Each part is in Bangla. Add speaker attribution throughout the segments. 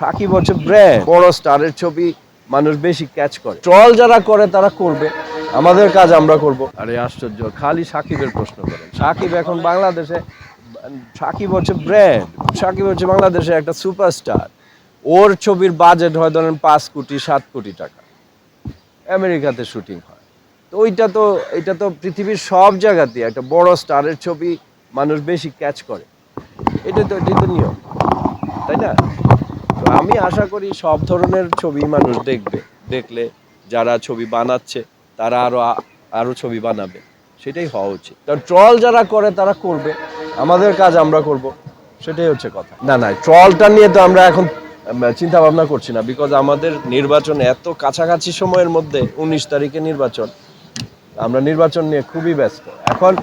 Speaker 1: সাকিব হচ্ছে ব্র্যান্ড বড় স্টারের ছবি মানুষ বেশি ক্যাচ করে। ট্রল যারা করে তারা করবে। আমাদের কাজ আমরা করব। আরে আশ্চর্য খালি সাকিবের প্রশ্ন করেন। সাকিব এখন বাংলাদেশে সাকিব হচ্ছে ব্র্যান্ড সাকিব হচ্ছে বাংলাদেশে একটা সুপারস্টার ওর ছবির বাজেট হয় ধরেন পাঁচ কোটি সাত কোটি টাকা। আমেরিকাতে শুটিং হয়। তো ওইটা তো এটা তো পৃথিবীর সব জায়গাতে একটা বড় স্টারের ছবি মানুষ বেশি ক্যাচ করে। এটা তো এটা তো নিয়ম। তাই না? তো আমি আশা করি সব ধরনের ছবি মানুষ দেখবে। দেখলে যারা ছবি বানাচ্ছে, তারা আরও আ- আরও ছবি বানাবে। সেটাই হওয়া উচিত। কারণ ট্রল যারা করে, তারা করবে। আমাদের কাজ আমরা করব। সেটাই হচ্ছে কথা। না না ট্রলটা নিয়ে তো আমরা এখন চিন্তা ভাবনা করছি না। বিকজ আমাদের নির্বাচন এত কাছাকাছি সময়ের মধ্যে, উনিশ তারিখে নির্বাচন। আমরা নির্বাচন নিয়ে খুবই ব্যস্ত। এখন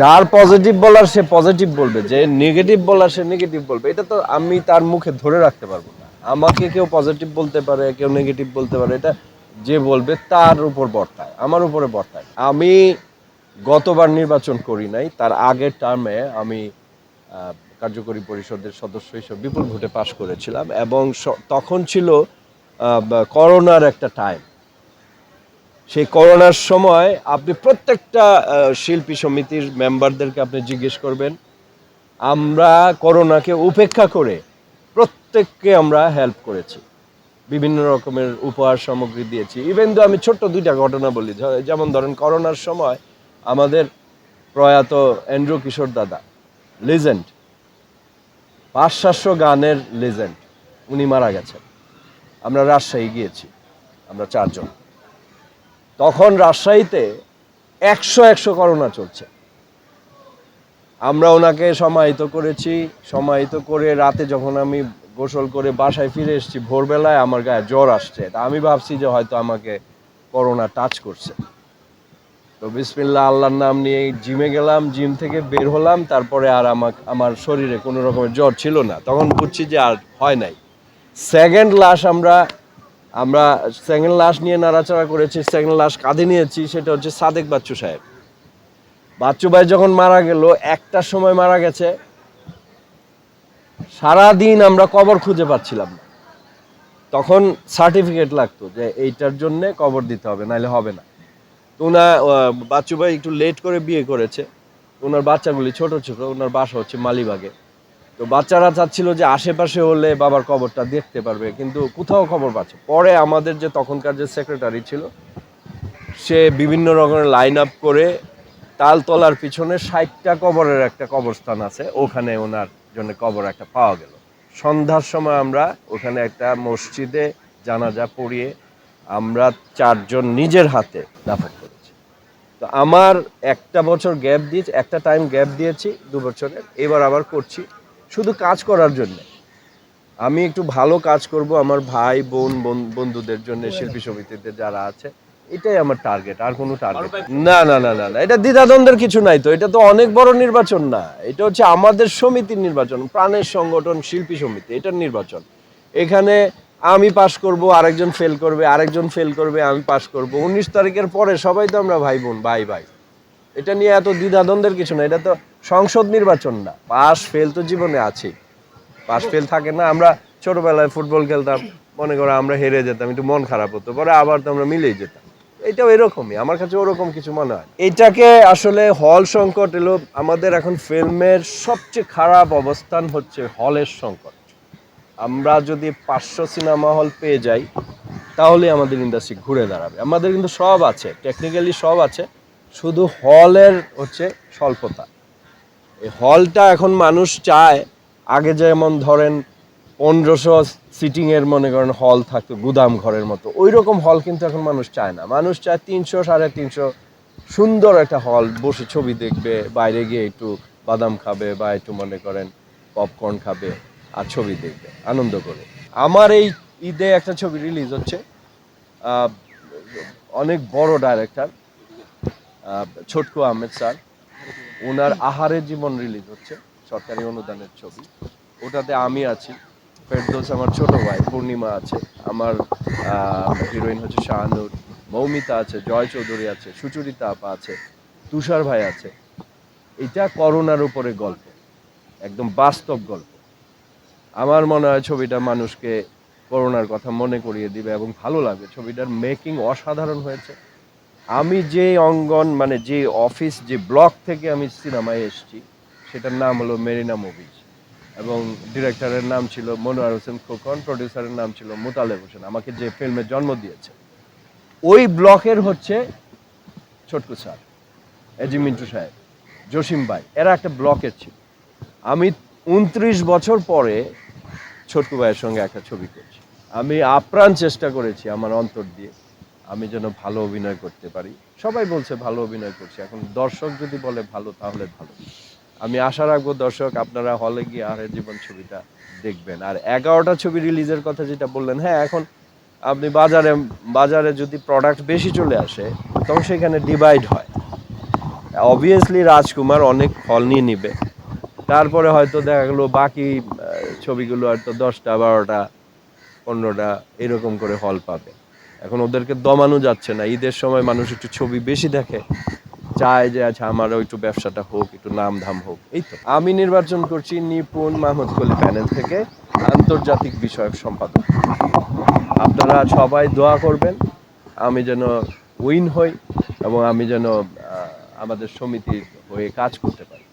Speaker 1: যার পজিটিভ বলার সে পজিটিভ বলবে, যে নেগেটিভ বলার সে নেগেটিভ বলবে। এটা তো আমি তার মুখে ধরে রাখতে পারব না। আমাকে কেউ পজিটিভ বলতে পারে, কেউ নেগেটিভ বলতে পারে, এটা যে বলবে তার উপর বর্তায়, আমার উপরে বর্তায়। আমি গতবার নির্বাচন করি নাই, তার আগের টার্মে আমি কার্যকরী পরিষদের সদস্য হিসেবে বিপুল ভোটে পাশ করেছিলাম এবং তখন ছিল করোনার একটা টাইম সেই করোনার সময় আপনি প্রত্যেকটা শিল্পী সমিতির মেম্বারদেরকে আপনি জিজ্ঞেস করবেন। আমরা করোনাকে উপেক্ষা করে প্রত্যেককে আমরা হেল্প করেছি। বিভিন্ন রকমের উপহার সামগ্রী দিয়েছি। ইভেন তো আমি ছোট্ট দুইটা ঘটনা বলি যেমন ধরেন করোনার সময় আমাদের প্রয়াত এন্ড্রু কিশোর দাদা লিজেন্ড পাঁচ গানের লিজেন্ড উনি মারা গেছেন। আমরা রাজশাহী গিয়েছি, আমরা চারজন। তখন রাজশাহীতে একশো একশো করোনা চলছে। আমরা ওনাকে সমাহিত করেছি, সমাহিত করে রাতে যখন আমি গোসল করে বাসায় ফিরে এসেছি, ভোরবেলায় আমার গায়ে জ্বর আসছে। তা আমি ভাবছি যে হয়তো আমাকে করোনা টাচ করছে। তো বিসমিল্লা আল্লাহর নাম নিয়ে জিমে গেলাম, জিম থেকে বের হলাম, তারপরে আর আমার আমার শরীরে কোনো রকমের জ্বর ছিল না। তখন বুঝছি যে আর হয় নাই। সেকেন্ড লাশ আমরা আমরা সেকেন্ড লাশ নিয়ে নাড়াচাড়া করেছি সেকেন্ড লাশ কাঁধে নিয়েছি, সেটা হচ্ছে সাদেক বাচ্চু সাহেব। বাচ্চু ভাই যখন মারা গেল একটার সময় মারা গেছে সারা দিন আমরা কবর খুঁজে পাচ্ছিলাম না। তখন সার্টিফিকেট লাগতো যে এইটার জন্য কবর দিতে হবে, নাহলে হবে না। তো ওনা বাচ্চু ভাই একটু লেট করে বিয়ে করেছে। ওনার বাচ্চাগুলি ছোট ছোট ওনার বাসা হচ্ছে মালিবাগে। তো বাচ্চারা চাচ্ছিল যে আশেপাশে হলে বাবার কবরটা দেখতে পারবে, কিন্তু কোথাও খবর পাচ্ছে? পরে আমাদের যে তখনকার যে সেক্রেটারি ছিল, সে বিভিন্ন রকমের লাইন আপ করে তালতলার পিছনে ষাটটা কবরের একটা কবরস্থান আছে, ওখানে ওনার জন্য কবর একটা পাওয়া গেল। সন্ধ্যার সময় আমরা ওখানে একটা মসজিদে জানাজা পড়িয়ে আমরা চারজন নিজের হাতে দাফন করেছি। তো আমার একটা বছর গ্যাপ দিয়েছি, একটা টাইম গ্যাপ দিয়েছি, দু বছরের, এবার আবার করছি। শুধু কাজ করার জন্য। আমি একটু ভালো কাজ করব আমার ভাই বোন বন- বন্ধুদের জন্য শিল্পী সমিতিতে যারা আছে। এটাই আমার টার্গেট আর কোনো টার্গেট না না না না না এটা দ্বিধাদ্বন্দ্বের কিছু নাই তো। এটা তো অনেক বড় নির্বাচন না। এটা হচ্ছে আমাদের সমিতির নির্বাচন প্রাণের সংগঠন শিল্পী সমিতি এটার নির্বাচন। এখানে আমি পাশ করব আরেকজন ফেল করবে আরেকজন ফেল করবে আমি পাশ করব। উনিশ তারিখের পরে সবাই তো আমরা ভাই বোন ভাই ভাই এটা নিয়ে এত দ্বিধাদ্বন্দ্বের কিছু না এটা তো সংসদ নির্বাচন না। পাস ফেল তো জীবনে আছে পাস ফেল থাকে না, আমরা ছোটবেলায় ফুটবল খেলতাম, মনে করো আমরা হেরে যেতাম, একটু মন খারাপ হতো, পরে আবার তো আমরা মিলেই যেতাম। এটাও এরকমই, আমার কাছে ওরকম কিছু মনে হয় এটাকে আসলে হল সংকট এলো, আমাদের এখন ফিল্মের সবচেয়ে খারাপ অবস্থান হচ্ছে হলের সংকট। আমরা যদি পাঁচশো সিনেমা হল পেয়ে যাই তাহলে আমাদের ইন্ডাস্ট্রি ঘুরে দাঁড়াবে। আমাদের কিন্তু সব আছে টেকনিক্যালি সব আছে, শুধু হলের হচ্ছে স্বল্পতা। এই হলটা এখন মানুষ চায়, আগে যেমন ধরেন পনেরোশো সিটিংয়ের মনে করেন হল থাকতো, গুদাম ঘরের মতো। ওই রকম হল কিন্তু এখন মানুষ চায় না। মানুষ চায় তিনশো, সাড়ে তিনশো সুন্দর একটা হল বসে ছবি দেখবে, বাইরে গিয়ে একটু বাদাম খাবে বা একটু মনে করেন পপকর্ন খাবে আর ছবি দেখবে, আনন্দ করে। আমার এই ঈদে একটা ছবি রিলিজ হচ্ছে অনেক বড় ডাইরেক্টর ছোটকু আহমেদ স্যার। ওনার আহারের জীবন রিলিজ হচ্ছে, সরকারি অনুদানের ছবি। ওটাতে আমি আছি। ফেরদৌস আমার ছোট ভাই, পূর্ণিমা আছে। আমার হিরোইন হচ্ছে শাহানুর। মৌমিতা আছে, জয় চৌধুরী আছে, সুচরিতা আপা আছে, তুষার ভাই আছে। এটা করোনার উপরে গল্প, একদম বাস্তব গল্প। আমার মনে হয় ছবিটা মানুষকে করোনার কথা মনে করিয়ে দিবে এবং ভালো লাগবে। ছবিটার মেকিং অসাধারণ হয়েছে। আমি যে অঙ্গন মানে যে অফিস, যে ব্লক থেকে আমি সিনেমায় এসেছি, সেটার নাম হলো মেরিনা মুভিজ। এবং ডিরেক্টরের নাম ছিল মনোয়ার হোসেন খোকন, প্রডিউসারের নাম ছিল মোতালেব হোসেন। আমাকে যে ফিল্মে জন্ম দিয়েছে, ওই ব্লকের হচ্ছে ছোটকু স্যার, এজি মিন্টু সাহেব, জসিম ভাই, এরা একটা ব্লকের ছিল। আমি উনত্রিশ বছর পরে ছোটকু ভাইয়ের সঙ্গে একটা ছবি করছি। আমি আপ্রাণ চেষ্টা করেছি আমার অন্তর দিয়ে আমি যেন ভালো অভিনয় করতে পারি। সবাই বলছে, ভালো অভিনয় করছি। এখন দর্শক যদি বলে, ভালো, তাহলে ভালো। আমি আশা রাখব দর্শক, আপনারা হলে গিয়ে আরে জীবন ছবিটা দেখবেন। আর এগারোটা ছবি রিলিজের কথা যেটা বললেন হ্যাঁ এখন আপনি বাজারে বাজারে যদি প্রোডাক্ট বেশি চলে আসে, তখন সেখানে ডিভাইড হয়। অবভিয়াসলি রাজকুমার অনেক ফল নিয়ে নিবে। তারপরে হয়তো দেখা গেলো, বাকি ছবিগুলো হয়তো দশটা, বারোটা, পনেরোটা এরকম করে হল পাবে। এখন ওদেরকে দমানো যাচ্ছে না। ঈদের সময় মানুষ একটু ছবি বেশি দেখে। চায় যে আচ্ছা আমারও একটু ব্যবসাটা হোক, একটু নাম ধাম হোক। এই তো। আমি নির্বাচন করছি নিপুণ মাহমুদ কলি প্যানেল থেকে আন্তর্জাতিক বিষয়ক সম্পাদক। আপনারা সবাই দোয়া করবেন, আমি যেন উইন হই এবং আমি যেন আমাদের সমিতির হয়ে কাজ করতে পারি।